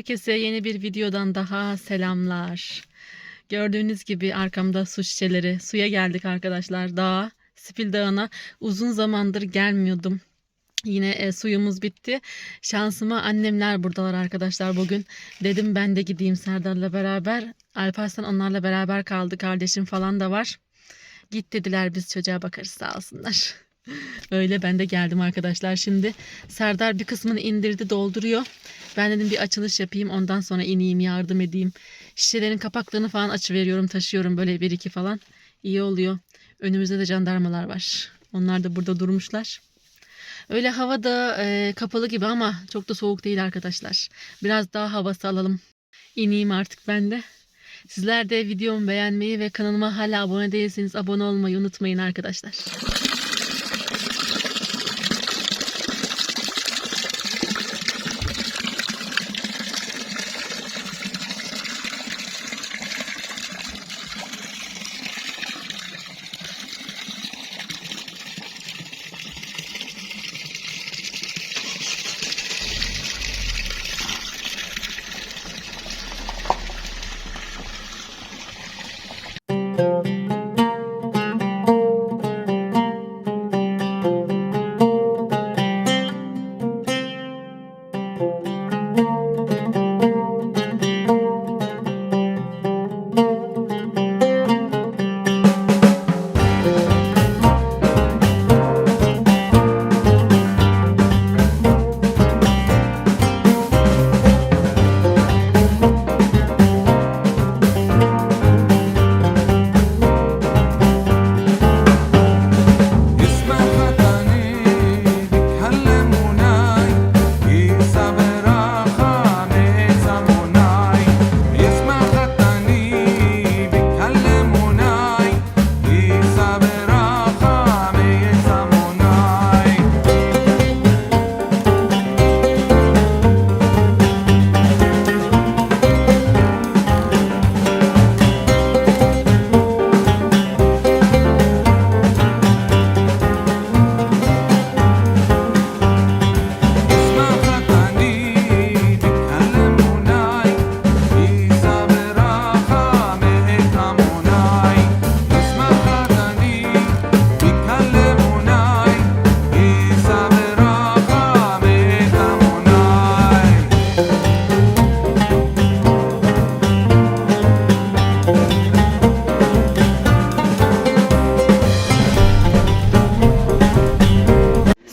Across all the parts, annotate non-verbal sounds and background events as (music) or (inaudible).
Herkese yeni bir videodan daha selamlar. Gördüğünüz gibi arkamda su şişeleri. Suya geldik arkadaşlar. Dağa, Spil Dağı'na uzun zamandır gelmiyordum. Yine e, suyumuz bitti. Şansıma annemler buradalar arkadaşlar bugün. Dedim ben de gideyim Serdar'la beraber. Alparslan onlarla beraber kaldı. Kardeşim falan da var. Git dediler biz çocuğa bakarız sağ olsunlar. Öyle ben de geldim arkadaşlar. Şimdi Serdar bir kısmını indirdi dolduruyor. Ben dedim bir açılış yapayım ondan sonra ineyim yardım edeyim. Şişelerin kapaklarını falan açıveriyorum taşıyorum böyle bir iki falan. İyi oluyor. Önümüzde de jandarmalar var. Onlar da burada durmuşlar. Öyle hava da e, kapalı gibi ama çok da soğuk değil arkadaşlar. Biraz daha havası alalım. İneyim artık ben de. Sizler de videomu beğenmeyi ve kanalıma hala abone değilseniz abone olmayı unutmayın arkadaşlar.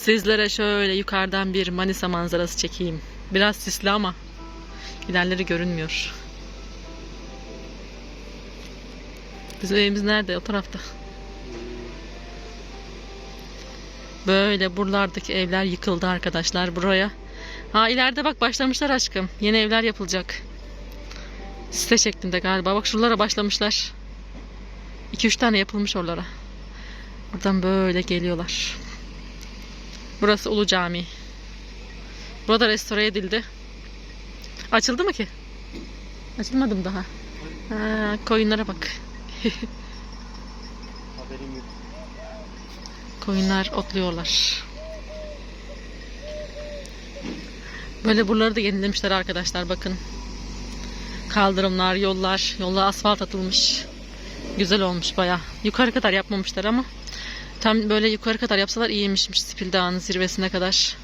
Sizlere şöyle yukarıdan bir Manisa manzarası çekeyim. Biraz sisli ama ilerleri görünmüyor. Bizim evimiz nerede? O tarafta. Böyle buralardaki evler yıkıldı arkadaşlar buraya. Ha ileride bak başlamışlar aşkım. Yeni evler yapılacak. Site şeklinde galiba. Bak şuralara başlamışlar. 2-3 tane yapılmış oralara. Buradan böyle geliyorlar. Burası Ulu Cami. Burada restore edildi. Açıldı mı ki? Açılmadı mı daha? Ha, koyunlara bak. (laughs) Koyunlar otluyorlar. Böyle buraları da yenilemişler arkadaşlar bakın. Kaldırımlar, yollar, yolla asfalt atılmış. Güzel olmuş baya. Yukarı kadar yapmamışlar ama Tam böyle yukarı kadar yapsalar iyiymişmiş Spil Dağı'nın zirvesine kadar.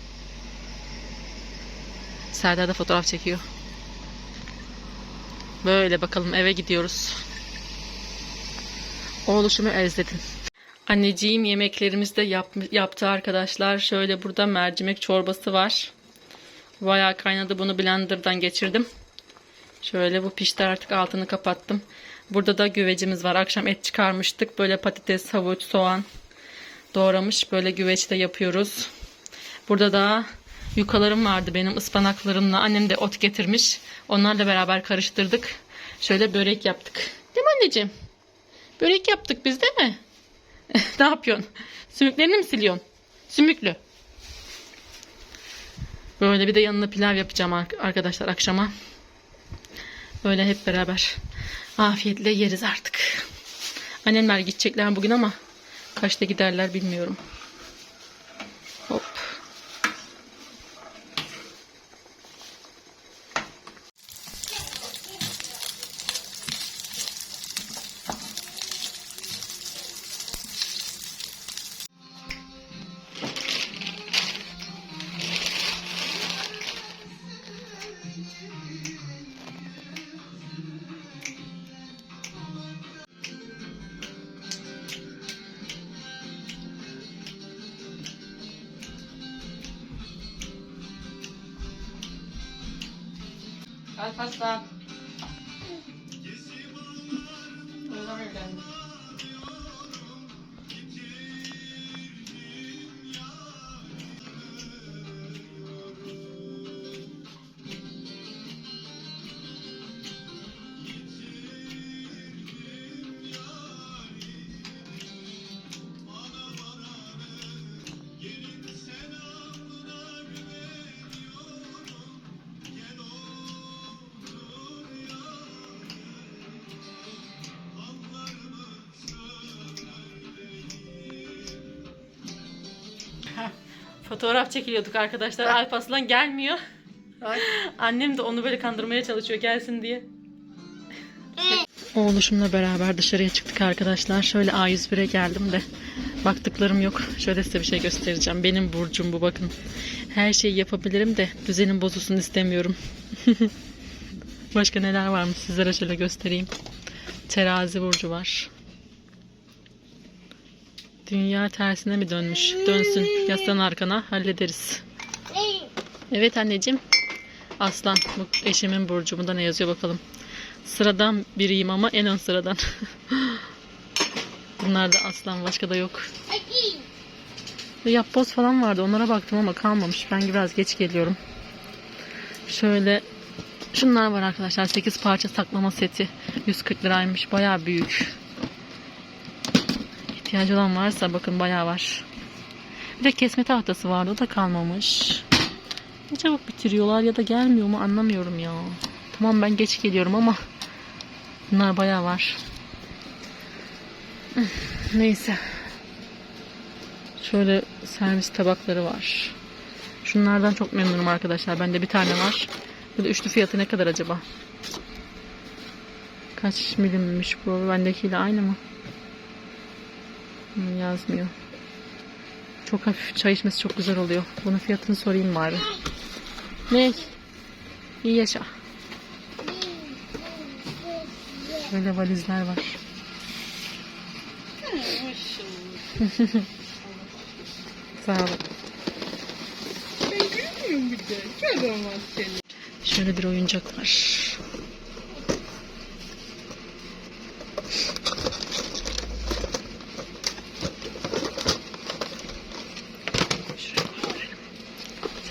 Serdar da fotoğraf çekiyor. Böyle bakalım eve gidiyoruz. Oğluşumu özledim. Anneciğim yemeklerimizi de yap, yaptı arkadaşlar. Şöyle burada mercimek çorbası var. Bayağı kaynadı bunu blenderdan geçirdim. Şöyle bu pişti artık altını kapattım. Burada da güvecimiz var. Akşam et çıkarmıştık. Böyle patates, havuç, soğan doğramış. Böyle güveçte yapıyoruz. Burada da yukalarım vardı benim ıspanaklarımla. Annem de ot getirmiş. Onlarla beraber karıştırdık. Şöyle börek yaptık. Değil mi anneciğim? Börek yaptık biz değil mi? (laughs) ne yapıyorsun? Sümüklerini mi siliyorsun? Sümüklü. Böyle bir de yanına pilav yapacağım ar- arkadaşlar akşama. Böyle hep beraber afiyetle yeriz artık. Annemler gidecekler bugün ama kaçta giderler bilmiyorum. Alparslan. Fotoğraf çekiliyorduk arkadaşlar. Alparslan gelmiyor. Annem de onu böyle kandırmaya çalışıyor gelsin diye. Oğluşumla beraber dışarıya çıktık arkadaşlar. Şöyle A101'e geldim de baktıklarım yok. Şöyle size bir şey göstereceğim. Benim burcum bu bakın. Her şeyi yapabilirim de düzenim bozulsun istemiyorum. (laughs) Başka neler varmış sizlere şöyle göstereyim. Terazi burcu var. Dünya tersine mi dönmüş? Dönsün. Yaslan arkana hallederiz. Evet anneciğim. Aslan. Bu eşimin burcu. Bunda ne yazıyor bakalım. Sıradan biriyim ama en ön sıradan. (laughs) Bunlar da aslan. Başka da yok. Yapboz falan vardı. Onlara baktım ama kalmamış. Ben biraz geç geliyorum. Şöyle şunlar var arkadaşlar. 8 parça saklama seti. 140 liraymış. Bayağı büyük. İhtiyacı olan varsa bakın bayağı var. Bir de kesme tahtası vardı. O da kalmamış. Ne çabuk bitiriyorlar ya da gelmiyor mu anlamıyorum ya. Tamam ben geç geliyorum ama bunlar bayağı var. Neyse. Şöyle servis tabakları var. Şunlardan çok memnunum arkadaşlar. Bende bir tane var. Bu da üçlü fiyatı ne kadar acaba? Kaç milimmiş bu? Bendekiyle aynı mı? Hmm, yazmıyor. Çok hafif çay içmesi çok güzel oluyor. Bunun fiyatını sorayım bari. Ne? İyi yaşa. Böyle valizler var. (laughs) Sağ olun. Şöyle bir oyuncak var.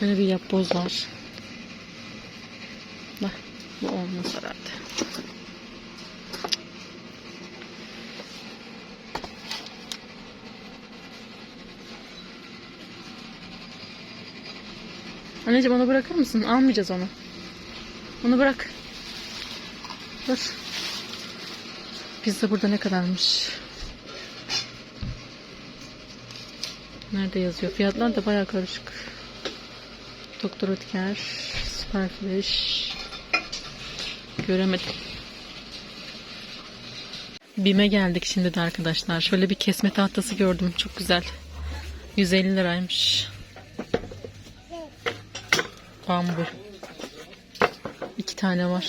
Şöyle bir yapboz var. Bak bu olmaz herhalde. Anneciğim onu bırakır mısın? Almayacağız onu. Onu bırak. Dur. Pizza burada ne kadarmış? Nerede yazıyor? Fiyatlar da bayağı karışık. Doktor Ötker, Superfresh. Göremedim. Bime geldik şimdi de arkadaşlar. Şöyle bir kesme tahtası gördüm. Çok güzel. 150 liraymış. Bambu. İki tane var.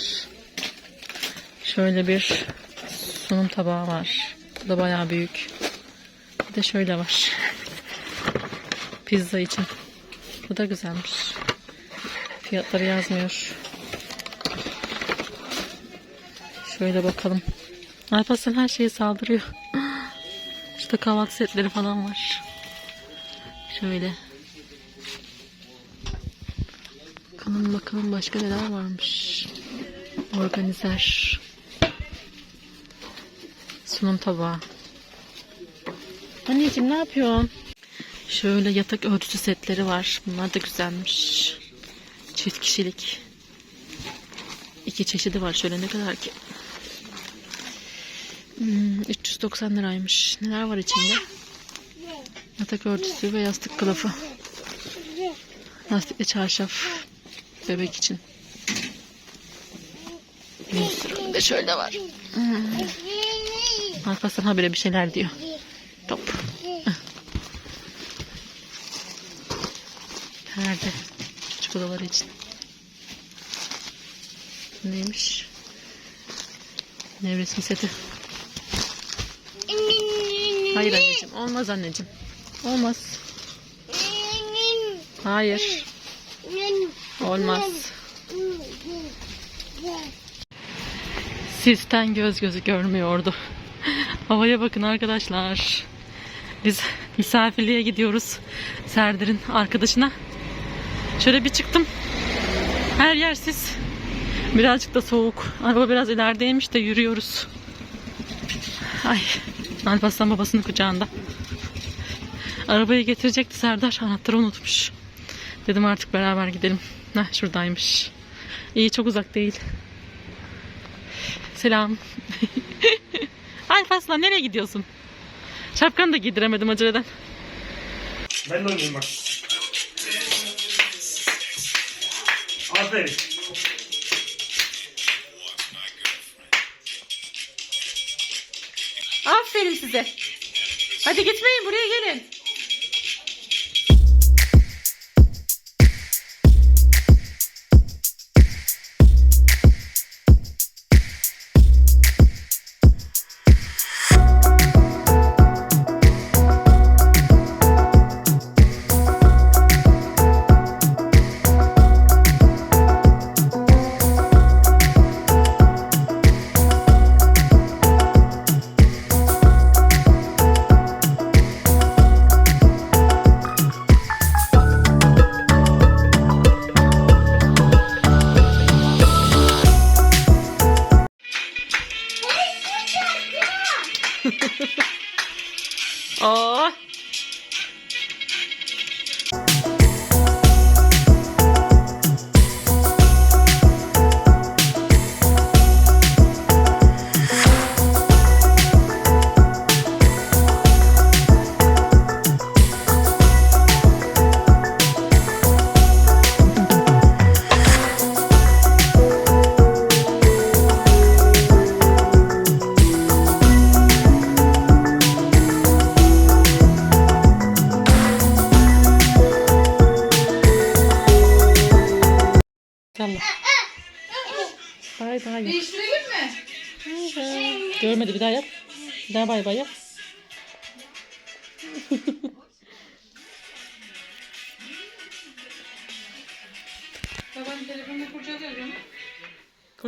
Şöyle bir sunum tabağı var. Bu da bayağı büyük. Bir de şöyle var. (laughs) Pizza için. Bu da güzelmiş. Fiyatları yazmıyor. Şöyle bakalım. Alparslan her şeye saldırıyor. (gasps) İşte kahvaltı setleri falan var. Şöyle. Bakalım bakalım başka neler varmış. Organizer. Sunum tabağı. Anneciğim ne yapıyorsun? Şöyle yatak örtüsü setleri var. Bunlar da güzelmiş. Çift kişilik. İki çeşidi var. Şöyle ne kadar ki? Hmm, 390 liraymış. Neler var içinde? Yatak örtüsü ve yastık kılıfı. Lastikli çarşaf. Bebek için. Bir de şöyle var. Hmm. Alparslan habire bir şeyler diyor. Top. Nerede? Odaları için. Neymiş? Nevresim seti. Hayır anneciğim. Olmaz anneciğim. Olmaz. Hayır. Olmaz. Sisten göz gözü görmüyordu. Havaya bakın arkadaşlar. Biz misafirliğe gidiyoruz. Serdar'ın arkadaşına. Şöyle bir çıktım. Her yer sis. Birazcık da soğuk. Araba biraz ilerideymiş de yürüyoruz. Ay. Alparslan babasının kucağında. Arabayı getirecekti Serdar. Anahtarı unutmuş. Dedim artık beraber gidelim. Heh, şuradaymış. İyi çok uzak değil. Selam. (laughs) Alparslan nereye gidiyorsun? Şapkanı da giydiremedim aceleden. Ben de oynayayım bak. Aferin. Aferin size. Hadi gitmeyin buraya gelin.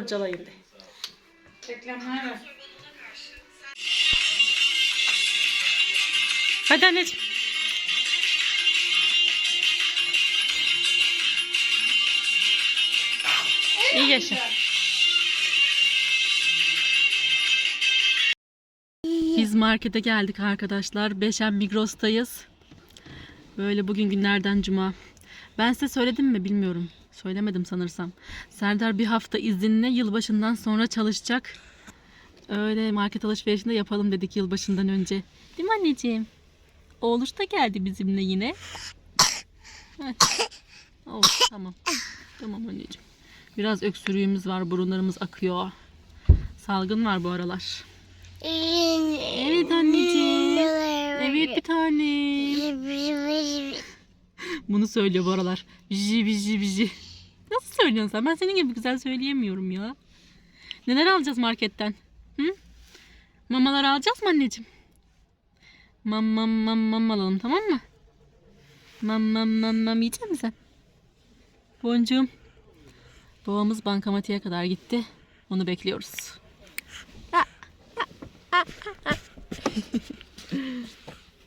De. Reklamlar var. Hadi anneciğim. İyi yaşa. Biz markete geldik arkadaşlar. Beşen Migros'tayız. Böyle bugün günlerden cuma. Ben size söyledim mi bilmiyorum. Söylemedim sanırsam. Serdar bir hafta izinle yılbaşından sonra çalışacak. Öyle market alışverişinde yapalım dedik yılbaşından önce. Değil mi anneciğim? Oğluş da geldi bizimle yine. Heh. Oldu tamam. Tamam anneciğim. Biraz öksürüğümüz var. Burunlarımız akıyor. Salgın var bu aralar. Evet anneciğim. Evet bir tane. (laughs) Bunu söylüyor bu aralar. Biji biji biji. Nasıl söylüyorsun sen? Ben senin gibi güzel söyleyemiyorum ya. Neler alacağız marketten? Hı? Mamalar alacağız mı anneciğim? Mam mam mam mam alalım tamam mı? Mam mam mam mam yiyecek misin sen? Boncuğum. Babamız bankamatiğe kadar gitti. Onu bekliyoruz.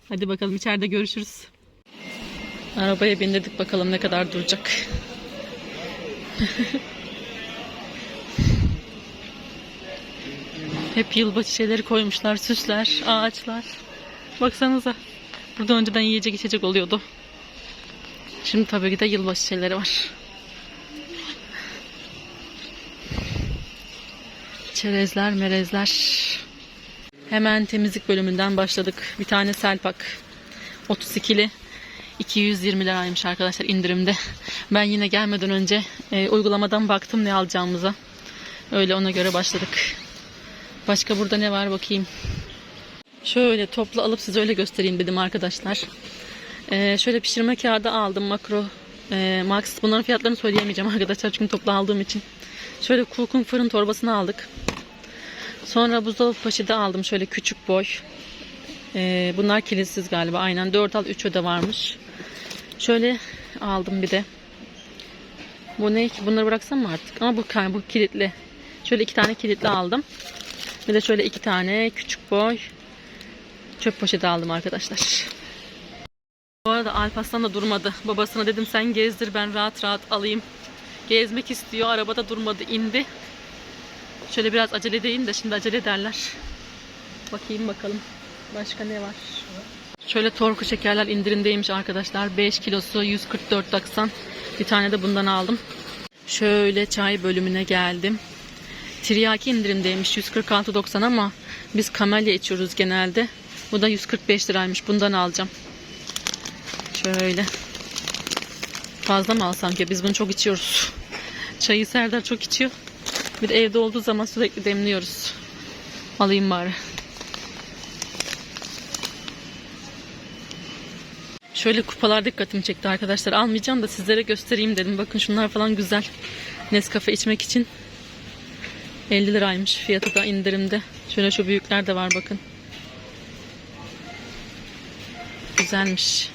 Hadi bakalım içeride görüşürüz. Arabaya bindirdik bakalım ne kadar duracak. (laughs) Hep yılbaşı şeyleri koymuşlar, süsler, ağaçlar. Baksanıza. Burada önceden yiyecek içecek oluyordu. Şimdi tabii ki de yılbaşı şeyleri var. Çerezler, merezler. Hemen temizlik bölümünden başladık. Bir tane selpak. 32'li. 220 liraymış arkadaşlar indirimde. Ben yine gelmeden önce e, uygulamadan baktım ne alacağımıza. Öyle ona göre başladık. Başka burada ne var bakayım. Şöyle toplu alıp size öyle göstereyim dedim arkadaşlar. Ee, şöyle pişirme kağıdı aldım makro e, max. Bunların fiyatlarını söyleyemeyeceğim (laughs) arkadaşlar çünkü toplu aldığım için. Şöyle Cook'un fırın torbasını aldık. Sonra buzdolabı poşeti aldım şöyle küçük boy. Ee, bunlar kilitsiz galiba aynen 4 al 3 öde varmış. Şöyle aldım bir de. Bu ne ki? Bunları bıraksam mı artık? Ama bu, bu kilitli. Şöyle iki tane kilitli aldım. Bir de şöyle iki tane küçük boy çöp poşeti aldım arkadaşlar. Bu arada Alparslan da durmadı. Babasına dedim sen gezdir ben rahat rahat alayım. Gezmek istiyor. Arabada durmadı indi. Şöyle biraz acele edeyim de şimdi acele ederler. Bakayım bakalım. Başka ne var? Şöyle torku şekerler indirimdeymiş arkadaşlar. 5 kilosu 144.90. Bir tane de bundan aldım. Şöyle çay bölümüne geldim. Tiryaki indirimdeymiş 146.90 ama biz kamelya içiyoruz genelde. Bu da 145 liraymış. Bundan alacağım. Şöyle. Fazla mı alsam ki? Biz bunu çok içiyoruz. Çayı Serdar çok içiyor. Bir de evde olduğu zaman sürekli demliyoruz. Alayım bari. Şöyle kupalar dikkatimi çekti arkadaşlar. Almayacağım da sizlere göstereyim dedim. Bakın şunlar falan güzel. Nescafe içmek için 50 liraymış. Fiyatı da indirimde. Şöyle şu büyükler de var bakın. Güzelmiş.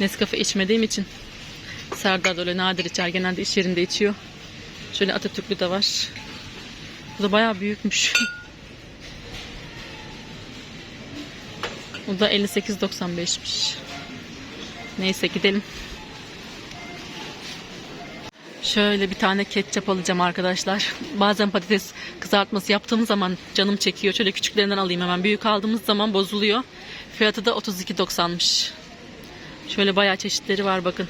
Nescafe içmediğim için Serdar da öyle nadir içer. Genelde iş yerinde içiyor. Şöyle Atatürklü de var. Bu da bayağı büyükmüş. (laughs) Bu da 58.95'miş. Neyse gidelim. Şöyle bir tane ketçap alacağım arkadaşlar. Bazen patates kızartması yaptığım zaman canım çekiyor. Şöyle küçüklerinden alayım hemen. Büyük aldığımız zaman bozuluyor. Fiyatı da 32.90'mış. Şöyle bayağı çeşitleri var bakın.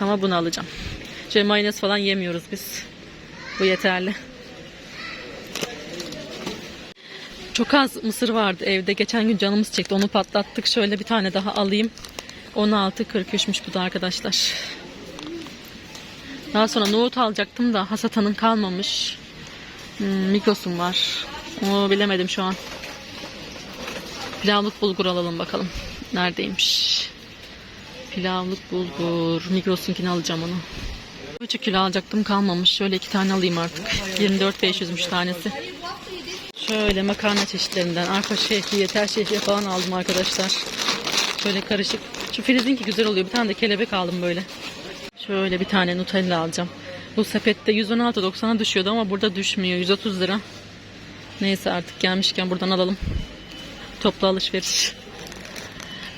Ama bunu alacağım. Şöyle mayonez falan yemiyoruz biz. Bu yeterli. Çok az mısır vardı evde. Geçen gün canımız çekti. Onu patlattık. Şöyle bir tane daha alayım. 16.43'müş bu da arkadaşlar. Daha sonra nohut alacaktım da hasatanın kalmamış. Hmm, mikrosum var. O bilemedim şu an. Pilavlık bulgur alalım bakalım. Neredeymiş? Pilavlık bulgur. Mikrosunkini alacağım onu. 3 kilo alacaktım kalmamış. Şöyle iki tane alayım artık. 24.500'müş tanesi. Şöyle makarna çeşitlerinden arpa şehriye, yeter şehriye falan aldım arkadaşlar. Şöyle karışık. Şu Filiz'inki güzel oluyor. Bir tane de kelebek aldım böyle. Şöyle bir tane Nutella alacağım. Bu sepette 116.90'a düşüyordu ama burada düşmüyor. 130 lira. Neyse artık gelmişken buradan alalım. Toplu alışveriş.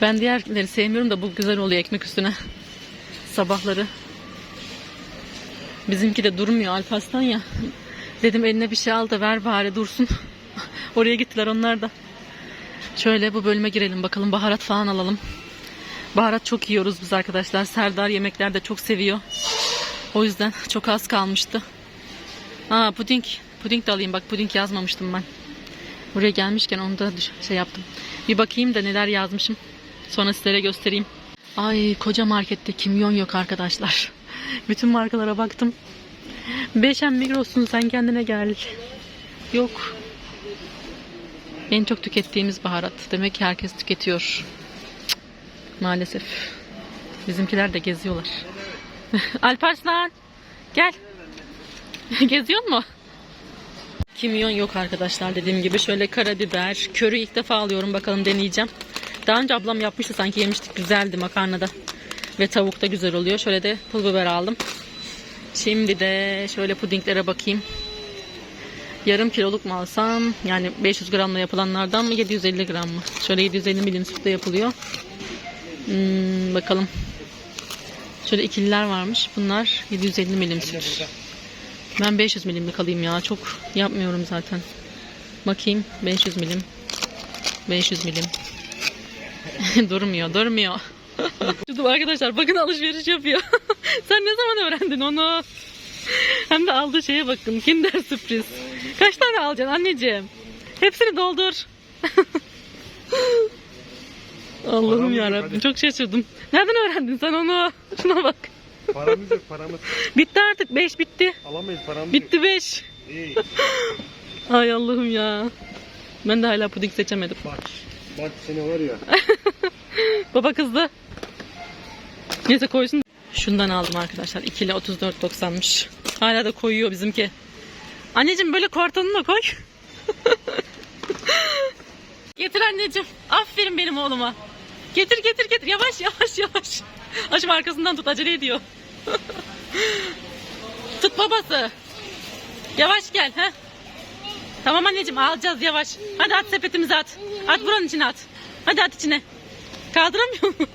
Ben diğerleri sevmiyorum da bu güzel oluyor ekmek üstüne. Sabahları. Bizimki de durmuyor Alparslan ya. Dedim eline bir şey al da ver bari dursun. Oraya gittiler onlar da. Şöyle bu bölüme girelim bakalım baharat falan alalım. Baharat çok yiyoruz biz arkadaşlar. Serdar yemeklerde çok seviyor. O yüzden çok az kalmıştı. Aa puding. Puding de alayım bak puding yazmamıştım ben. Buraya gelmişken onu da şey yaptım. Bir bakayım da neler yazmışım. Sonra sizlere göstereyim. Ay koca markette kimyon yok arkadaşlar. (laughs) Bütün markalara baktım. Beşen Migros'un sen kendine gel. Yok. En çok tükettiğimiz baharat. Demek ki herkes tüketiyor. Cık, Maalesef. Bizimkiler de geziyorlar. (laughs) Alparslan gel. (laughs) Geziyor mu? Kimyon yok arkadaşlar dediğim gibi. Şöyle karabiber, körü ilk defa alıyorum bakalım deneyeceğim. Daha önce ablam yapmıştı sanki yemiştik güzeldi makarnada. Ve tavuk da güzel oluyor. Şöyle de pul biber aldım. Şimdi de şöyle pudinglere bakayım. Yarım kiloluk mu alsam? Yani 500 gramla yapılanlardan mı 750 gram mı? Şöyle 750 milim sütle yapılıyor. Hmm, bakalım. Şöyle ikililer varmış. Bunlar 750 milim süt. Ben 500 milimlik alayım ya. Çok yapmıyorum zaten. Bakayım. 500 milim. 500 milim. (laughs) durmuyor, durmuyor. (laughs) Arkadaşlar bakın alışveriş yapıyor. (laughs) Sen ne zaman öğrendin onu? Hem de aldığı şeye bakın. Kinder sürpriz. Kaç tane alacaksın anneciğim? Hepsini doldur. (laughs) Allah'ım yarabbim çok şaşırdım. Nereden öğrendin sen onu? (laughs) Şuna bak. Paramız yok paramız. Bitti artık. 5 bitti. Alamayız paramız Bitti 5. yok. İyi. (laughs) Ay Allah'ım ya. Ben de hala puding seçemedim. Bak. Bak seni var ya. Baba kızdı. Neyse koysun. Şundan aldım arkadaşlar. 2 ile 34.90'mış. Hala da koyuyor bizimki. Anneciğim böyle kartonunu da koy. (laughs) getir anneciğim. Aferin benim oğluma. Getir getir getir. Yavaş yavaş yavaş. Aşım arkasından tut acele ediyor. (laughs) Tut babası. Yavaş gel. ha. Tamam anneciğim alacağız yavaş. Hadi at sepetimizi at. At buranın içine at. Hadi at içine. Kaldıramıyor mu?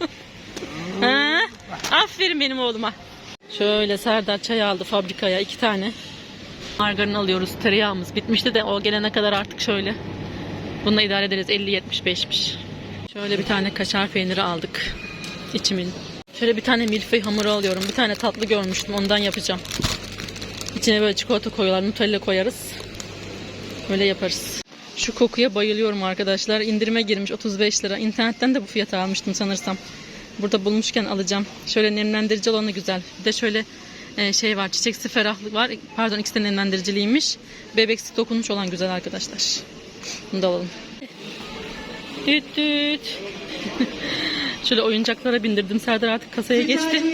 (laughs) Aferin benim oğluma. Şöyle Serdar çay aldı fabrikaya iki tane. Margarin alıyoruz. Tereyağımız bitmişti de o gelene kadar artık şöyle. Bununla idare ederiz. 50-75'miş. Şöyle bir tane kaşar peyniri aldık. İçimin. Şöyle bir tane milföy hamuru alıyorum. Bir tane tatlı görmüştüm. Ondan yapacağım. İçine böyle çikolata koyuyorlar. Nutella koyarız. Böyle yaparız. Şu kokuya bayılıyorum arkadaşlar. İndirime girmiş 35 lira. İnternetten de bu fiyata almıştım sanırsam. Burada bulmuşken alacağım. Şöyle nemlendirici olanı güzel. Bir de şöyle e, şey var. Çiçeksi ferahlık var. Pardon ikisi de nemlendiriciliymiş. Bebeksi dokunuş olan güzel arkadaşlar. Bunu da alalım. Düt düt. (laughs) Şöyle oyuncaklara bindirdim. Serdar artık kasaya geçti. (laughs)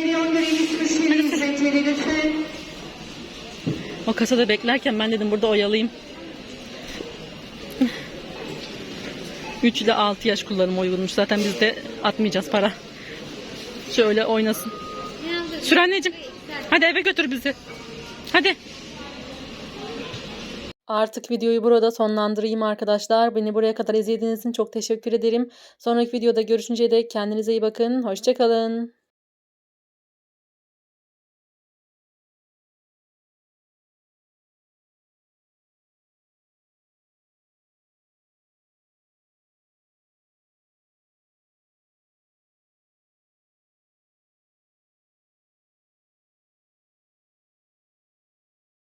O kasada beklerken ben dedim burada oyalayayım. 3 ile 6 yaş kullanım uygunmuş. Zaten biz de atmayacağız para. Şöyle oynasın. Sür anneciğim. Hadi eve götür bizi. Hadi. Artık videoyu burada sonlandırayım arkadaşlar. Beni buraya kadar izlediğiniz için çok teşekkür ederim. Sonraki videoda görüşünceye dek kendinize iyi bakın. Hoşçakalın.